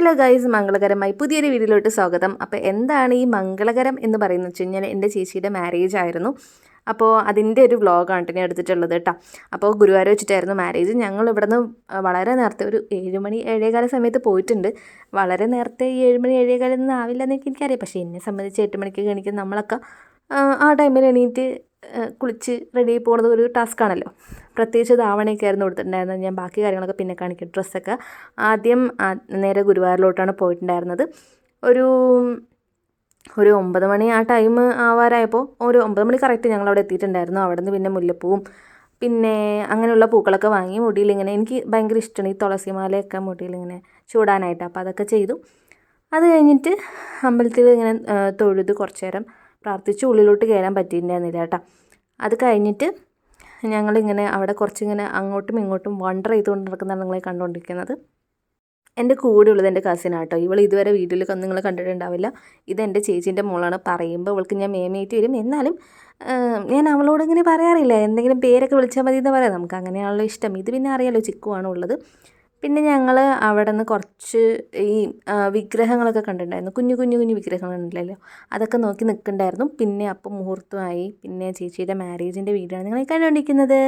Hello guys മംഗളകരമായി പുതിയൊരു വീഡിയോയിലോട്ട് സ്വാഗതം. അപ്പോൾ എന്താണ് ഈ മംഗളകരം എന്ന് പറയുന്നത്? വെച്ച് കഴിഞ്ഞാൽ എന്റെ ചേച്ചിയുടെ മാരേജ് ആയിരുന്നു. അപ്പോൾ അതിന്റെ ഒരു വ്ളോഗാണ് കേട്ടോ ഞാൻ എടുത്തിട്ടുള്ളത് കേട്ടോ. അപ്പോൾ ഗുരുവായൂർ വെച്ചിട്ടായിരുന്നു മാരേജ് ഞങ്ങൾ ഇവിടുന്ന് വളരെ നേരത്തെ ഒരു ഏഴുമണി ഏഴേകാല സമയത്ത് പോയിട്ടുണ്ട്. വളരെ നേരത്തെ ഈ ഏഴുമണി ഏഴേകാലം ഒന്നും ആവില്ല എന്നൊക്കെ എനിക്കറിയാം. പക്ഷേ എന്നെ സംബന്ധിച്ച് എട്ട് മണിക്ക് എണീക്കുന്ന നമ്മളൊക്കെ ആ, ടൈമിൽ എണീറ്റ് കുളിച്ച് റെഡി ആയി പോകുന്നത് ഒരു ടാസ്ക് ആണല്ലോ. പ്രത്യേകിച്ച് ധാവണയൊക്കെ ആയിരുന്നു കൊടുത്തിട്ടുണ്ടായിരുന്നത്. ഞാൻ ബാക്കി കാര്യങ്ങളൊക്കെ പിന്നെ കാണിക്കും. ഡ്രസ്സൊക്കെ ആദ്യം നേരെ ഗുരുവായൂരിലോട്ടാണ് പോയിട്ടുണ്ടായിരുന്നത്. ഒരു ഒരു ഒമ്പത് മണി ആ ടൈം ആവാറായപ്പോൾ ഒരു ഒമ്പത് മണി കറക്റ്റ് ഞങ്ങൾ അവിടെ എത്തിയിട്ടുണ്ടായിരുന്നു. അവിടെ നിന്ന് പിന്നെ മുല്ലപ്പൂവും പിന്നെ അങ്ങനെയുള്ള പൂക്കളൊക്കെ വാങ്ങി മുടിയിൽ ഇങ്ങനെ എനിക്ക് ഭയങ്കര ഇഷ്ടമാണ് ഈ തുളസിമാലയൊക്കെ മുടിയിൽ ഇങ്ങനെ ചൂടാനായിട്ട്. അപ്പോൾ അതൊക്കെ ചെയ്തു. അത് കഴിഞ്ഞിട്ട് അമ്പലത്തിൽ ഇങ്ങനെ തൊഴുത് കുറച്ച് നേരം പ്രാർത്ഥിച്ച് ഉള്ളിലോട്ട് കയറാൻ പറ്റിയിട്ടുണ്ടായിരുന്നില്ല കേട്ടോ. അത് കഴിഞ്ഞിട്ട് ഞങ്ങളിങ്ങനെ അവിടെ കുറച്ചിങ്ങനെ അങ്ങോട്ടും ഇങ്ങോട്ടും വണ്ടർ ചെയ്തുകൊണ്ട് നടക്കുന്നതാണ് നിങ്ങളെ കണ്ടുകൊണ്ടിരിക്കുന്നത്. എന്റെ കൂടെയുള്ളത് എന്റെ കസിനാട്ടോ ഇവൾ ഇതുവരെ വീഡിയോയിലൊക്കെ നിങ്ങൾ കണ്ടിട്ടുണ്ടാവില്ല. ഇത് എന്റെ ചേച്ചീന്റെ മോളാണ്. പറയുമ്പോൾ അവൾക്ക് ഞാൻ മേമേറ്റ് വരും. എന്നാലും ഞാൻ അവളോട് ഇങ്ങനെ പറയാറില്ല. എന്തെങ്കിലും പേരൊക്കെ വിളിച്ചാൽ മതി എന്ന് പറയാം. നമുക്ക് അങ്ങനെയാണല്ലോ ഇഷ്ടം. ഇത് പിന്നെ അറിയാലോ ചിക്കുവാണ് ഉള്ളത്. പിന്നെ ഞങ്ങൾ അവിടെ നിന്ന് കുറച്ച് ഈ വിഗ്രഹങ്ങളൊക്കെ കണ്ടിട്ടുണ്ടായിരുന്നു. കുഞ്ഞു കുഞ്ഞു കുഞ്ഞു വിഗ്രഹങ്ങളുണ്ടല്ലോ അതൊക്കെ നോക്കി നിൽക്കുന്നുണ്ടായിരുന്നു. പിന്നെ അപ്പം മുഹൂർത്തമായി. പിന്നെ ചേച്ചിയുടെ മാരേജിന്റെ ആണ് നിങ്ങൾ കണ്ടുകൊണ്ടിരിക്കുന്നത്?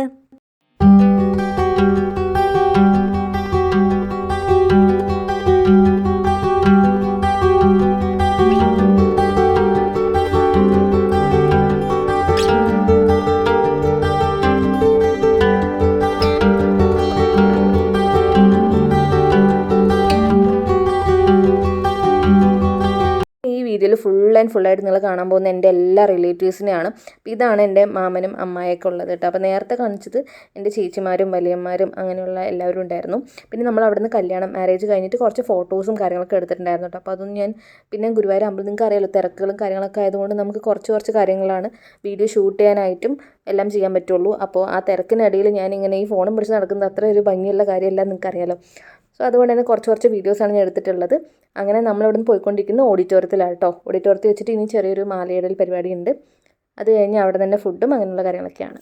വീഡിയോയിൽ ഫുൾ ആൻഡ് ഫുള്ളായിട്ട് നിങ്ങൾ കാണാൻ പോകുന്ന എന്റെ എല്ലാ റിലേറ്റീവ്സിനെയാണ് അപ്പോൾ ഇതാണ് എന്റെ മാമനും അമ്മായൊക്കെ ഉള്ളത് കേട്ടോ. അപ്പോൾ നേരത്തെ കാണിച്ചത് എന്റെ ചേച്ചിമാരും വലിയന്മാരും അങ്ങനെയുള്ള എല്ലാവരും ഉണ്ടായിരുന്നു. പിന്നെ നമ്മൾ അവിടുന്ന് കല്യാണം മാരേജ് കഴിഞ്ഞിട്ട് കുറച്ച് ഫോട്ടോസും കാര്യങ്ങളൊക്കെ എടുത്തിട്ടുണ്ടായിരുന്നു കേട്ടോ. അപ്പോൾ അതൊന്നും ഞാൻ പിന്നെ ഗുരുവായൂർ അമ്പലം നിങ്ങൾക്ക് അറിയാലോ തിരക്കുകളും കാര്യങ്ങളൊക്കെ ആയതുകൊണ്ട് നമുക്ക് കുറച്ച് കുറച്ച് കാര്യങ്ങളാണ് വീഡിയോ ഷൂട്ട് ചെയ്യാനായിട്ടും എല്ലാം ചെയ്യാൻ പറ്റുള്ളൂ. അപ്പോൾ ആ തിരക്കിനിടയിൽ ഞാൻ ഇങ്ങനെ ഈ ഫോണും പിടിച്ച് നടക്കുന്നത് അത്ര ഒരു ഭംഗിയുള്ള കാര്യമല്ല നിങ്ങൾക്കറിയാലോ. സോ അതുകൊണ്ട് തന്നെ കുറച്ച് കുറച്ച് വീഡിയോസാണ് ഞാൻ എടുത്തിട്ടുള്ളത്. അങ്ങനെ നമ്മളിവിടെ നിന്ന് പോയിക്കൊണ്ടിരിക്കുന്ന ഓഡിറ്റോറിയത്തിലാണ് കേട്ടോ ഓഡിറ്റോറിയത്തിൽ വെച്ചിട്ട് ഇനി ചെറിയൊരു മാലയിടൽ പരിപാടി ഉണ്ട് അത് കഴിഞ്ഞ് അവിടെ തന്നെ ഫുഡും അങ്ങനെയുള്ള കാര്യങ്ങളൊക്കെയാണ്.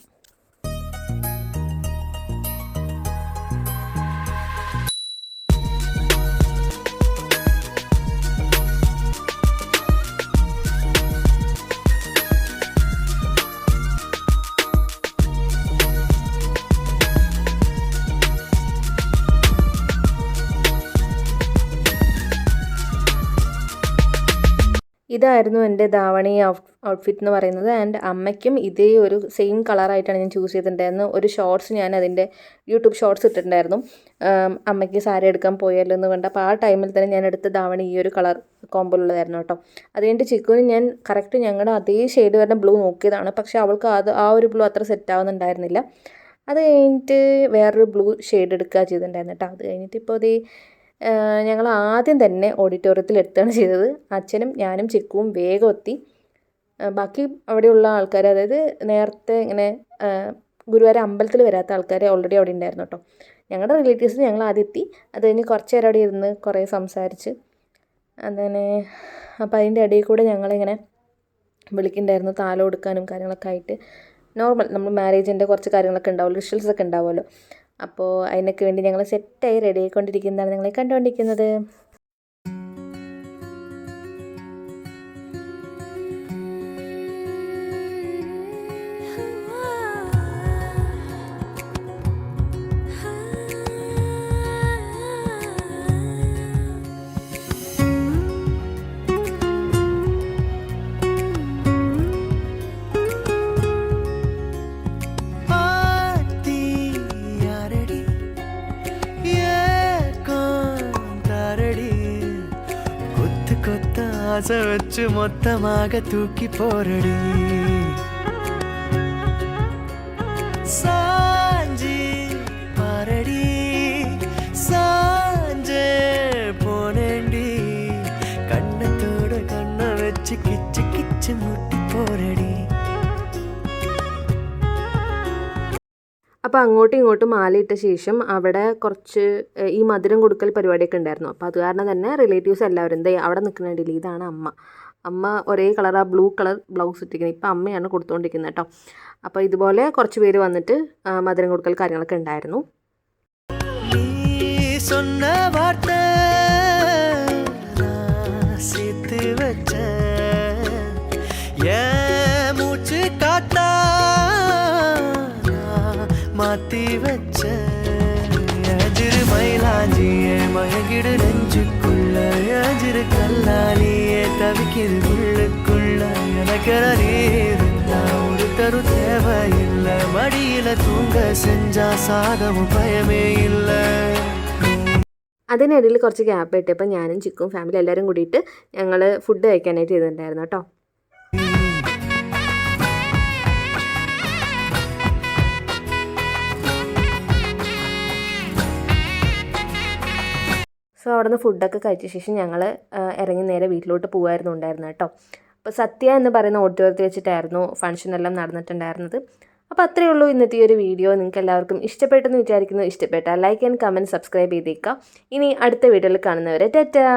ഇതായിരുന്നു എന്റെ ധാവണി ഔട്ട്ഫിറ്റ് എന്ന് പറയുന്നത്. ആൻഡ് അമ്മയ്ക്കും ഇതേ ഒരു സെയിം കളറായിട്ടാണ് ഞാൻ ചൂസ് ചെയ്തിട്ടുണ്ടായിരുന്നത്. ഒരു ഷോർട്സ് ഞാൻ അതിന്റെ യൂട്യൂബ് ഷോർട്സ് ഇട്ടിട്ടുണ്ടായിരുന്നു. അമ്മയ്ക്ക് സാരി എടുക്കാൻ പോയല്ലോ എന്ന് കണ്ട അപ്പോൾ ആ ടൈമിൽ തന്നെ ഞാൻ എടുത്ത ധാവണി ഈ ഒരു കളർ കോമ്പോലുള്ളതായിരുന്നു കേട്ടോ. അത് കഴിഞ്ഞിട്ട് ചിക്കുവിന് ഞാൻ കറക്റ്റ് ഞങ്ങളുടെ അതേ ഷെയ്ഡ് വരുന്ന ബ്ലൂ നോക്കിയതാണ്. പക്ഷേ അവൾക്ക് അത് ആ ഒരു ബ്ലൂ അത്ര സെറ്റ് ആവുന്നുണ്ടായിരുന്നില്ല. അത് കഴിഞ്ഞിട്ട് വേറൊരു ബ്ലൂ ഷെയ്ഡ് എടുക്കുക ചെയ്തിട്ടുണ്ടായിരുന്നു കേട്ടോ. അത് കഴിഞ്ഞിട്ട് ഇപ്പോൾ അതേ ഞങ്ങൾ ആദ്യം തന്നെ ഓഡിറ്റോറിയത്തിൽ എത്തുകയാണ് ചെയ്തത്. അച്ഛനും ഞാനും ചിക്കുവും വേഗം എത്തി. ബാക്കി അവിടെയുള്ള ആൾക്കാർ അതായത് നേരത്തെ ഇങ്ങനെ ഗുരുവായൂർ അമ്പലത്തിൽ വരാത്ത ആൾക്കാർ ഓൾറെഡി അവിടെ ഉണ്ടായിരുന്നു കേട്ടോ. ഞങ്ങളുടെ റിലേറ്റീവ്സ് ഞങ്ങൾ ആദ്യം എത്തി. അത് കഴിഞ്ഞ് കുറച്ച് നേരം അവിടെ ഇരുന്ന് കുറേ സംസാരിച്ച്. അങ്ങനെ അപ്പം അതിന്റെ ഇടയിൽ കൂടെ ഞങ്ങളിങ്ങനെ വിളിക്കുന്നുണ്ടായിരുന്നു താലം കൊടുക്കാനും കാര്യങ്ങളൊക്കെ ആയിട്ട്. നോർമൽ നമ്മൾ മാരേജിന്റെ കുറച്ച് കാര്യങ്ങളൊക്കെ ഉണ്ടാവുമല്ലോ റിച്വൽസ് ഒക്കെ ഉണ്ടാവുമല്ലോ. അപ്പോൾ അതിനൊക്കെ വേണ്ടി ഞങ്ങൾ സെറ്റായി റെഡി ആയിക്കൊണ്ടിരിക്കുന്നതാണ്. നിങ്ങളെ കണ്ടുകൊണ്ടിരിക്കുന്നത്. ஆசை வச்சு மொத்தமாக தூக்கி போரடி അപ്പോൾ അങ്ങോട്ടും ഇങ്ങോട്ടും മാലയിട്ട ശേഷം അവിടെ കുറച്ച് ഈ മധുരം കൊടുക്കൽ പരിപാടിയൊക്കെ ഉണ്ടായിരുന്നു. അപ്പോൾ അത് കാരണം തന്നെ റിലേറ്റീവ്സ് എല്ലാവരും ദേ അവിടെ നിൽക്കുന്നുണ്ടല്ലേ ഇതാണ് അമ്മ. അമ്മ ഒരേ കളർ ആ ബ്ലൂ കളർ ബ്ലൗസ് ഇട്ടിരിക്കുന്നത്. ഇപ്പം അമ്മയാണ് കൊടുത്തുകൊണ്ടിരിക്കുന്നത് കേട്ടോ. അപ്പോൾ ഇതുപോലെ കുറച്ച് പേര് വന്നിട്ട് മധുരം കൊടുക്കൽ കാര്യങ്ങളൊക്കെ ഉണ്ടായിരുന്നു. வச்ச அஜிரு மயிலாஞ்சியே மயங்கிடு நெஞ்சுக்குள்ள அஜிரு கல்லாலியே தவிக்கிது உள்ளுக்குள்ள எனக்கென நீர் ஒரு தரு தேவையில்லை மடியில தூங்க செஞ்சா சாதமும் பயமே இல்லை അതിനിടയിൽ കുറച്ച് ഗ്യാപ്പ് കിട്ടിയപ്പോൾ ഞാനും ചിക്കും ഫാമിലി എല്ലാവരും കൂടിയിട്ട് ഞങ്ങൾ ഫുഡ് കഴിക്കാനായിട്ട് ചെയ്തിട്ടുണ്ടായിരുന്നു കേട്ടോ അവിടുന്ന് ഫുഡൊക്കെ കഴിച്ച ശേഷം ഞങ്ങൾ ഇറങ്ങി നേരെ വീട്ടിലോട്ട് പോകുമായിരുന്നു ഉണ്ടായിരുന്നത് കേട്ടോ. അപ്പോൾ സത്യ എന്ന് പറയുന്ന ഓഡിറ്റോറിയത്തിൽ വെച്ചിട്ടായിരുന്നു ഫംഗ്ഷൻ എല്ലാം നടന്നിട്ടുണ്ടായിരുന്നത്. അപ്പോൾ അത്രയേ ഉള്ളൂ ഇന്നത്തെ ഈ ഒരു വീഡിയോ. നിങ്ങൾക്ക് എല്ലാവർക്കും ഇഷ്ടപ്പെട്ടെന്ന് വിചാരിക്കുന്നു. ഇഷ്ടപ്പെട്ടാൽ ലൈക്ക് ആൻഡ് കമന്റ് സബ്സ്ക്രൈബ് ചെയ്തേക്കാം ഇനി അടുത്ത വീഡിയോയിൽ കാണുന്നവരെ ടാറ്റാ!